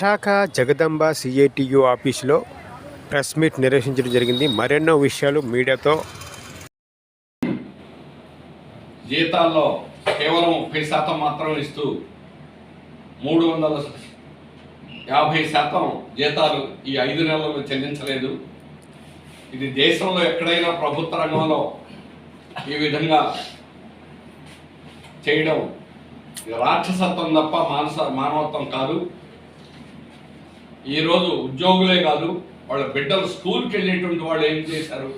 Visakha Jagadamba CITU ఆఫీసులో press meet నిర్వహించడం జరిగింది. మరెన్నో విషయాలు మీడియాతో. జీతాల్లో కేవలం ముప్పై శాతం మాత్రం ఇస్తూ మూడు వందల యాభై శాతం జీతాలు ఈ ఐదు నెలల్లో చెల్లించలేదు. ఇది దేశంలో ఎక్కడైనా ప్రభుత్వ రంగంలో ఈ విధంగా చేయడం రాక్షసత్వం తప్ప మానస మానవత్వం కాదు. ఈరోజు ఉద్యోగులే కాదు వాళ్ళ బిడ్డలు స్కూల్కి వెళ్ళేటువంటి వాళ్ళు ఏం చేశారు?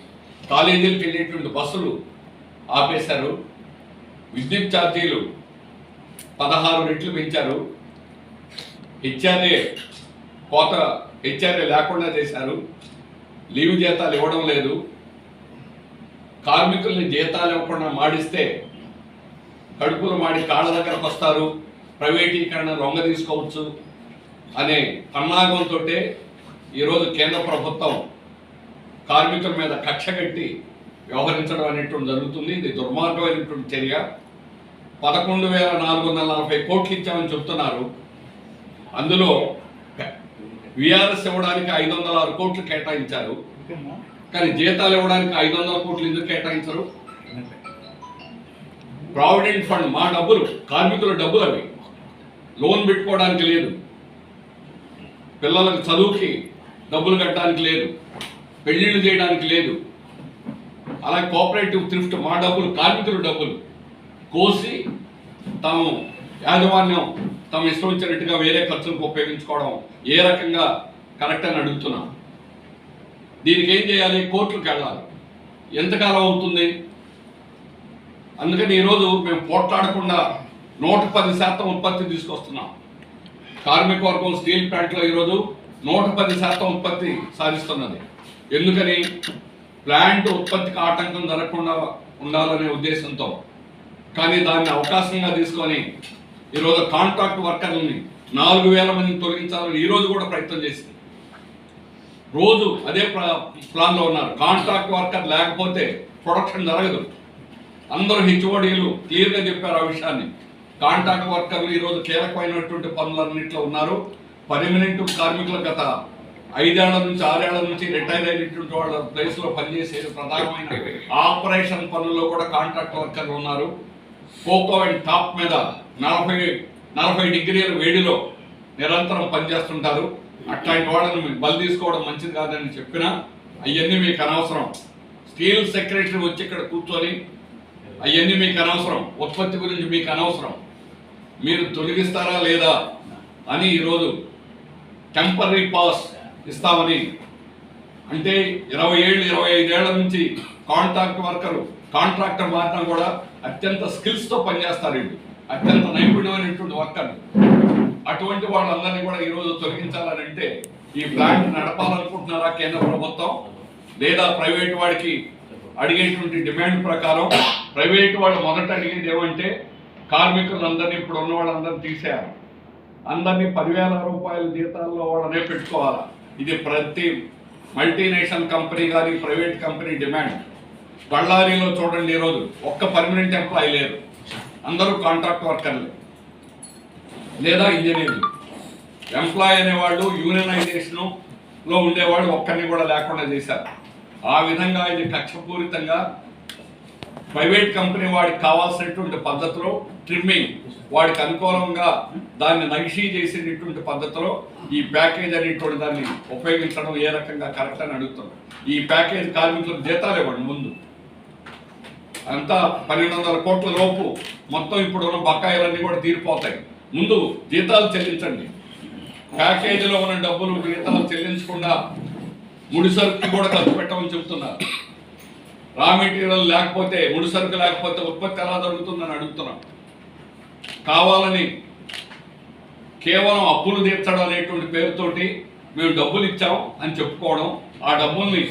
కాలేజీలకు వెళ్ళేటువంటి బస్సులు ఆపేశారు. విద్యుత్ ఛార్జీలు పదహారు రెట్లు పెంచారు. హెచ్ఆర్ఏ కోత హెచ్ఆర్ఏ లేకుండా చేశారు. లీవ్ జీతాలు ఇవ్వడం లేదు. కార్మికుల్ని జీతాలు ఇవ్వకుండా మాడిస్తే కడుపులు మాడి కాళ్ళ దగ్గరకు వస్తారు. ప్రైవేటీకరణ రొంగ తీసుకోవచ్చు అనే పన్నాగంతో ఈరోజు కేంద్ర ప్రభుత్వం కార్మికుల మీద కక్ష కట్టి వ్యవహరించడం అనేటువంటి జరుగుతుంది. ఇది దుర్మార్గమైనటువంటి చర్య. పదకొండు వేల నాలుగు వందల నలభై కోట్లు ఇచ్చామని చెప్తున్నారు. అందులో విఆర్ఎస్ ఇవ్వడానికి ఐదు వందల ఆరు కోట్లు కేటాయించారు. కానీ జీతాలు ఇవ్వడానికి ఐదు వందల కోట్లు ఎందుకు కేటాయించరు? ప్రావిడెంట్ ఫండ్ మా డబ్బులు కార్మికుల డబ్బులు అవి. లోన్ పెట్టుకోవడానికి లేదు. పిల్లలకు చదువుకి డబ్బులు కట్టడానికి లేదు పెళ్ళిళ్ళు చేయడానికి లేదు. అలాగే కోఆపరేటివ్ థ్రిఫ్ట్ మా డబ్బులు కార్మికుల డబ్బులు కోసి తాము యాజమాన్యం తమ ఇష్టం వచ్చినట్టుగా వేరే ఖర్చులకు ఉపయోగించుకోవడం ఏ రకంగా కరెక్ట్ అని అడుగుతున్నాం. దీనికి ఏం చేయాలి? కోర్టులకు వెళ్ళాలి. ఎంతకాలం అవుతుంది? అందుకని ఈరోజు మేము పోట్లాడకుండా నూట పది శాతం ఉత్పత్తి తీసుకొస్తున్నాం. కార్మిక వర్గం స్టీల్ ప్లాంట్లో ఈరోజు నూట పది శాతం ఉత్పత్తి సాధిస్తున్నది. ఎందుకని? ప్లాంట్ ఉత్పత్తికి ఆటంకం జరగకుండా ఉండాలనే ఉద్దేశంతో. కానీ దాన్ని అవకాశంగా తీసుకొని ఈరోజు కాంట్రాక్ట్ వర్కర్లని నాలుగు వేల మందిని తొలగించాలని ఈరోజు కూడా ప్రయత్నం చేసింది. రోజు అదే ప్లాన్లో ఉన్నారు. కాంట్రాక్ట్ వర్కర్ లేకపోతే ప్రొడక్షన్ జరగదు. అందరూ హెచ్ఓడీలు క్లియర్గా చెప్పారు ఆ విషయాన్ని. కాంట్రాక్ట్ వర్కర్లు ఈరోజు కీలకమైనటువంటి పనులన్నింటిలో ఉన్నారు. పర్మనెంట్ కార్మికుల గత ఐదేళ్ళ నుంచి ఆరేళ్ళ నుంచి రిటైర్ అయినటువంటి వాళ్ళ ప్లేస్లో పనిచేసే ప్రధానమైన ఆపరేషన్ పనుల్లో కూడా కాంట్రాక్ట్ వర్కర్లు ఉన్నారు. కోకో అండ్ టాప్ మీద నలభై నలభై డిగ్రీల వేడిలో నిరంతరం పనిచేస్తుంటారు. అట్లాంటి వాళ్ళని బలి తీసుకోవడం మంచిది కాదని చెప్పినా అవన్నీ మీకు అనవసరం. స్టీల్ సెక్రటరీ వచ్చి ఇక్కడ కూర్చొని అవన్నీ మీకు అనవసరం. ఉత్పత్తి గురించి మీకు అనవసరం. మీరు తొలగిస్తారా లేదా అని ఈరోజు టెంపరీ పాస్ ఇస్తామని. అంటే ఇరవై ఏళ్ళు ఇరవై ఐదేళ్ళ నుంచి కాంట్రాక్ట్ వర్కరు కాంట్రాక్టర్ మాత్రం కూడా అత్యంత స్కిల్స్తో పనిచేస్తారు వీళ్ళు. అత్యంత నైపుణ్యమైనటువంటి వర్కర్లు అటువంటి వాళ్ళందరినీ కూడా ఈరోజు తొలగించాలని అంటే ఈ ప్లాంట్ నడపాలనుకుంటున్నారా కేంద్ర ప్రభుత్వం? లేదా ప్రైవేట్ వాడికి అడిగేటువంటి డిమాండ్ ప్రకారం ప్రైవేట్ వాళ్ళు మొదట అడిగేది ఏమంటే కార్మికులందరినీ ఇప్పుడు ఉన్న వాళ్ళందరినీ తీసేయాలి. అందరినీ పదివేల రూపాయల జీతాల్లో వాళ్ళనే పెట్టుకోవాలా? ఇది ప్రతి మల్టీనేషనల్ కంపెనీ కానీ ప్రైవేట్ కంపెనీ డిమాండ్. బళ్ళారిలో చూడండి ఈరోజు ఒక్క పర్మనెంట్ ఎంప్లాయీ లేరు. అందరూ కాంట్రాక్ట్ వర్కర్లు. లేదా ఇంజనీర్లు. ఎంప్లాయ్ అనేవాళ్ళు యూనియనైజేషన్లో ఉండేవాళ్ళు ఉండేవాడు ఒక్కరిని కూడా లేకుండా చేశారు. ఆ విధంగా ఇది కక్షపూరితంగా ప్రైవేట్ కంపెనీ వాడికి కావాల్సినటువంటి పద్ధతిలో ట్రిమ్మింగ్ వాడికి అనుకూలంగా దాన్ని నగిషీ చేసేటటువంటి పద్ధతిలో ఈ ప్యాకేజ్ అనేటువంటి దాన్ని ఉపయోగించడం ఏ రకంగా కరెక్ట్ అని అడుగుతున్నాం ఈ ప్యాకేజ్ కార్మికులకు జీతాలు ఇవ్వండి ముందు. అంతా పన్నెండు వందల కోట్ల లోపు మొత్తం ఇప్పుడు ఉన్న బకాయిలన్నీ కూడా తీరిపోతాయి. ముందు జీతాలు చెల్లించండి. ప్యాకేజీలో ఉన్న డబ్బులు జీతాలు చెల్లించకుండా ముడి సరుకు కూడా ఖర్చు పెట్టమని చెబుతున్నారు రా మెటీరియల్ లేకపోతే ముడి సరుకు లేకపోతే ఉత్పత్తి ఎలా జరుగుతుందని అడుగుతున్నాం. కావాలని కేవలం అప్పులు తీర్చడం అనేటువంటి పేరుతోటి మేము డబ్బులు ఇచ్చాం అని చెప్పుకోవడం ఆ డబ్బుల్ని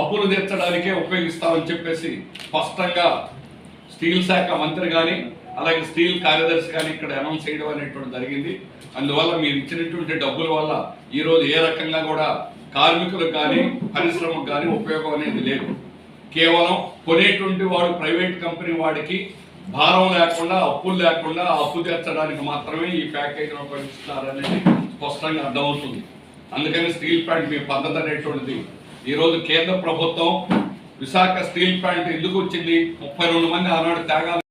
అప్పులు తీర్చడానికే ఉపయోగిస్తామని చెప్పేసి స్పష్టంగా స్టీల్ శాఖ మంత్రి కానీ అలాగే స్టీల్ కార్యదర్శి కానీ ఇక్కడ అనౌన్స్ చేయడం అనేటువంటి జరిగింది. అందువల్ల మీరు ఇచ్చినటువంటి డబ్బుల వల్ల ఈరోజు ఏ రకంగా కూడా కార్మికులకు కానీ పరిశ్రమకు కానీ ఉపయోగం అనేది లేదు. కేవలం కొనేటువంటి వాడు ప్రైవేట్ కంపెనీ వాడికి భారం లేకుండా అప్పులు లేకుండా అప్పు తీర్చడానికి మాత్రమే ఈ ప్యాకేజీని ఉపయోగిస్తున్నారనేది స్పష్టంగా అర్థమవుతుంది. అందుకని స్టీల్ ప్లాంట్ మీ పద్ధతి అనేటువంటిది. ఈరోజు కేంద్ర ప్రభుత్వం విశాఖ స్టీల్ ప్లాంట్ ఎందుకు వచ్చింది? ముప్పై రెండు మంది ఆనాడు త్యాగాలు